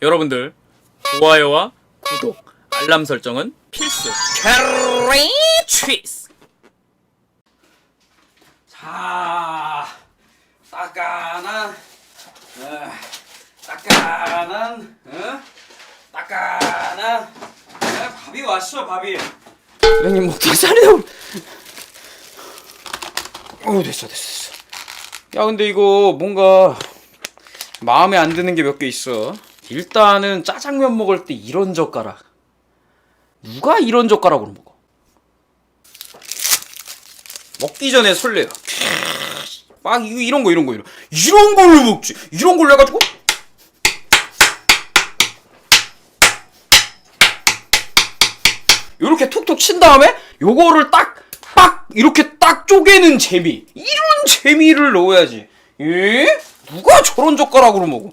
여러분들 좋아요와 구독, 알람 설정은 필수. 캐리 취스. 자, 따까난, 어, 따까난, 어? 따까난, 어? 밥이 왔어, 밥이. 형님 목탁 살려. 어, 됐어, 됐어, 됐어. 야, 근데 이거 뭔가 마음에 안 드는 게 몇 개 있어. 일단은 짜장면 먹을 때 이런 젓가락. 누가 이런 젓가락으로 먹어? 먹기 전에 설레요. 막 이런 거 이런 거 이런 이런 걸로 먹지. 이런 걸로 해가지고 이렇게 툭툭 친 다음에 요거를 딱 빡 이렇게 딱 쪼개는 재미. 이런 재미를 넣어야지. 예? 누가 저런 젓가락으로 먹어?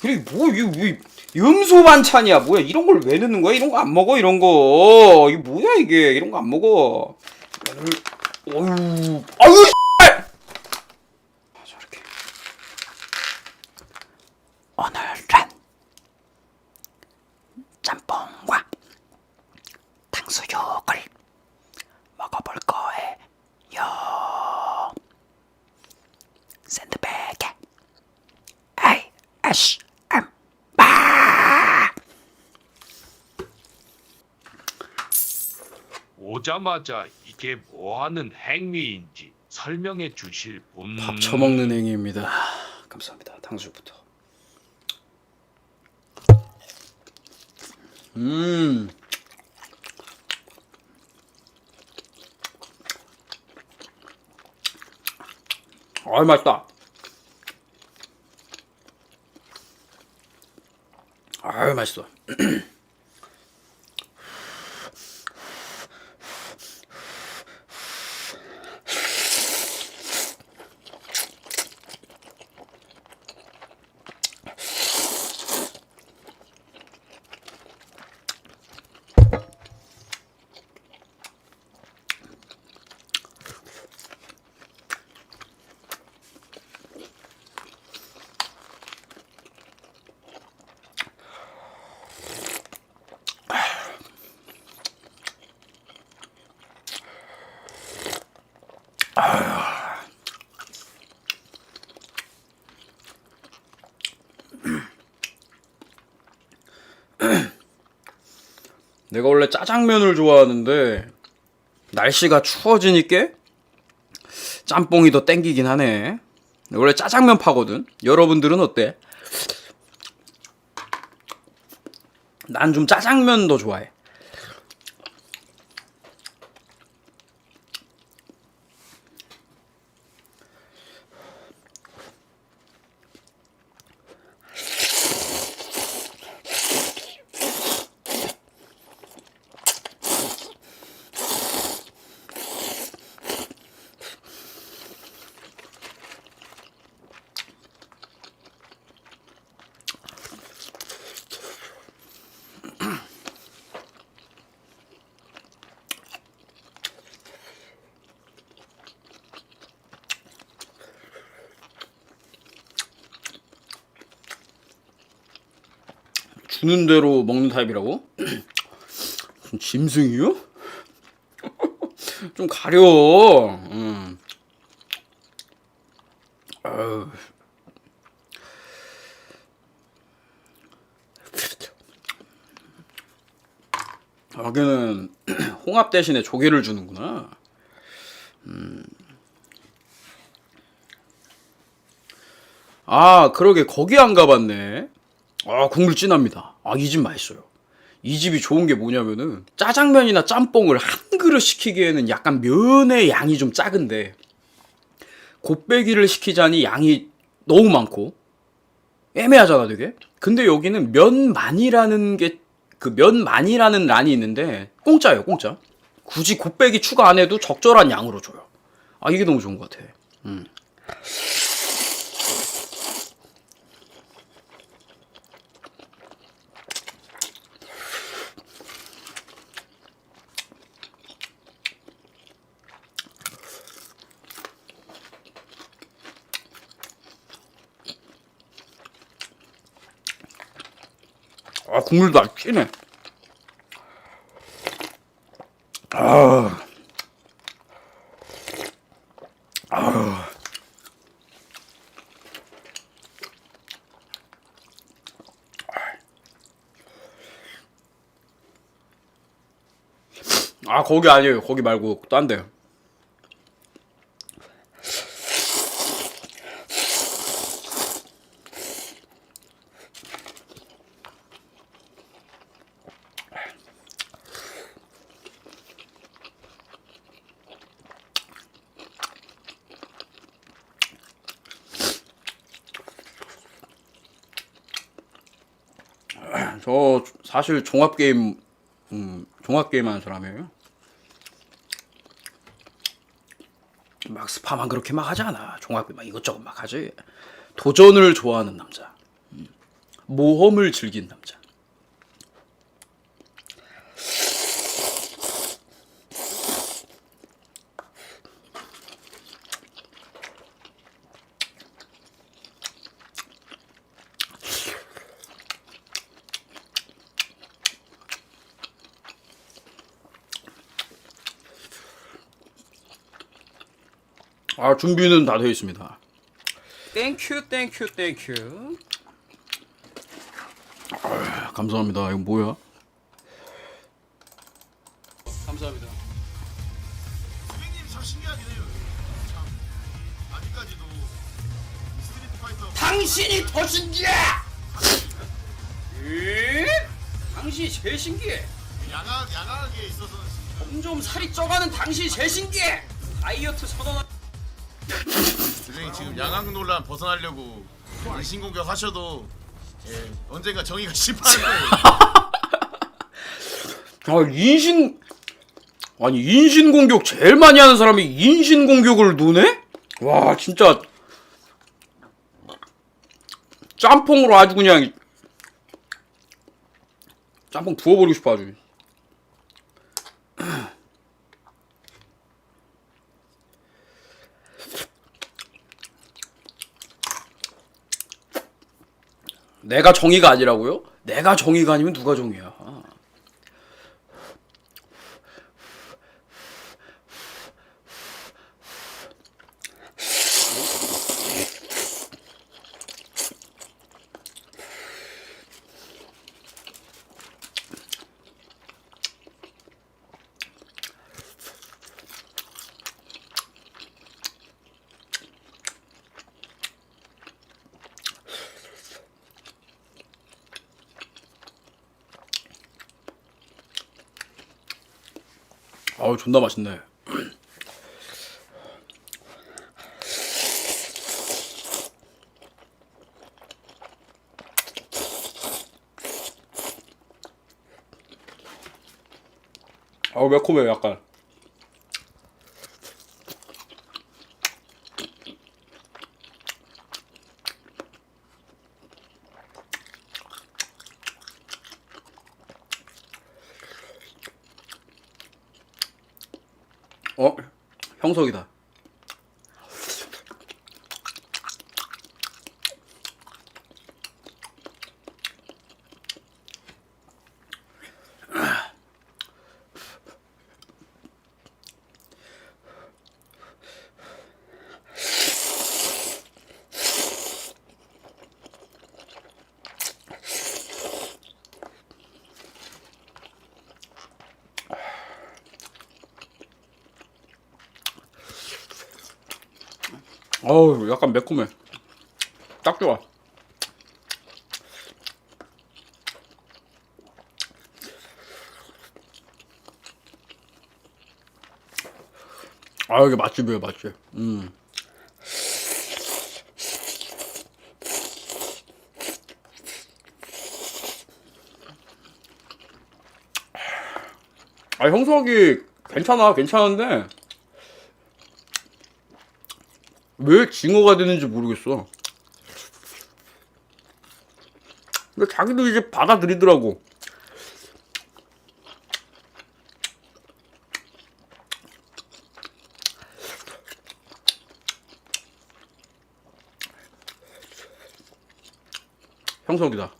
그리고 뭐 이거 왜 염소 반찬이야. 뭐야 이런 걸 왜 넣는 거야? 이런 거 안 먹어 이런 거. 이게 뭐야 이게? 이런 거 안 먹어. 어유 아유 아, 저렇게. 오늘은 짬뽕과 탕수육을 먹어볼 거예요 샌드백에 ASMR 오자마자 이게 뭐하는 행위인지 설명해 주실 분. 밥 처먹는 행위입니다. 감사합니다. 탕수육부터. 음. 아 맛있다. 아유 맛있어 내가 원래 짜장면을 좋아하는데 날씨가 추워지니까 짬뽕이 더 땡기긴 하네. 원래 짜장면 파거든. 여러분들은 어때? 난 좀 짜장면 더 좋아해. 주는 대로 먹는 타입이라고? 좀 짐승이요? 좀 가려. 음. 아유. 여기는 홍합 대신에 조개를 주는구나. 음. 아, 그러게 거기 안 가봤네. 아 국물 진합니다. 아 이 집 맛있어요. 이 집이 좋은 게 뭐냐면은 짜장면이나 짬뽕을 한 그릇 시키기에는 약간 면의 양이 좀 작은데 곱빼기를 시키자니 양이 너무 많고 애매하잖아 되게. 근데 여기는 면만이라는 게 그 면만이라는 란이 있는데 공짜예요 공짜. 굳이 곱빼기 추가 안 해도 적절한 양으로 줘요. 아 이게 너무 좋은 것 같아. 음. 아 국물도 아주 진해. 아. 아. 아 거기 아니에요. 거기 말고 딴 데요. 저 사실 종합 게임 음, 종합 게임 하는 사람이에요. 막 스파만 그렇게 막 하지 않아. 종합 막 이것저것 막 하지. 도전을 좋아하는 남자. 음, 모험을 즐긴 남자. 아 준비는 다 되어 있습니다. 땡큐 땡큐 땡큐. 아, 감사합니다. 이거 뭐야? 감사합니다. 선생님 참 신기하긴 해요. 참 아직까지도 스트리트 파이터 당신이 더 신기해. 에? 당신이 제일 신기해. 양악 양악에 있어서는 점점 살이 쪄가는 당신이 제일 신기해. 다이어트 선언. 선생님 지금 양악 논란 벗어나려고 인신 공격 하셔도 예, 언젠가 정의가 심판할 거예요. 아 인신 아니 인신 공격 제일 많이 하는 사람이 인신 공격을 노네? 와 진짜 짬뽕으로 아주 그냥 짬뽕 부어버리고 싶어 아주. 내가 정의가 아니라고요? 내가 정의가 아니면 누가 정의야? 아우 존나 맛있네. 아우 매콤해 약간. 어 형석이다. 어우 약간 매콤해. 딱 좋아. 아 이게 맛집이에요 맛집. 음. 아 형석이 괜찮아 괜찮은데 왜 징어가 되는지 모르겠어. 근데 자기도 이제 받아들이더라고. 형석이다.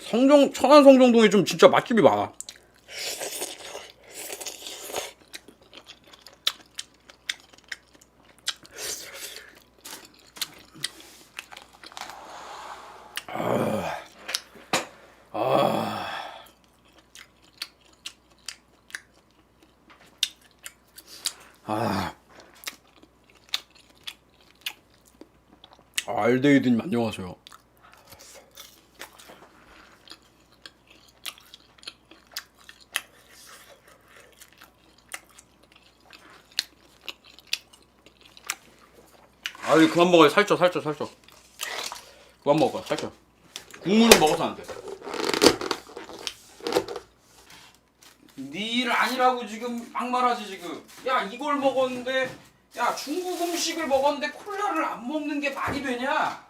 성정, 천안 성정동에 좀 진짜 맛집이 많아. 알데이드님 안녕하세요. 아, 이거 그만 먹어요. 살쪄, 살쪄, 살쪄. 그만 먹어, 살쪄. 국물을 먹어서 안 돼. 니일 아니라고 지금 막 말하지 지금. 야 이걸 먹었는데, 야 중국 음식을 먹었는데 콜라를 안 먹는 게 말이 되냐?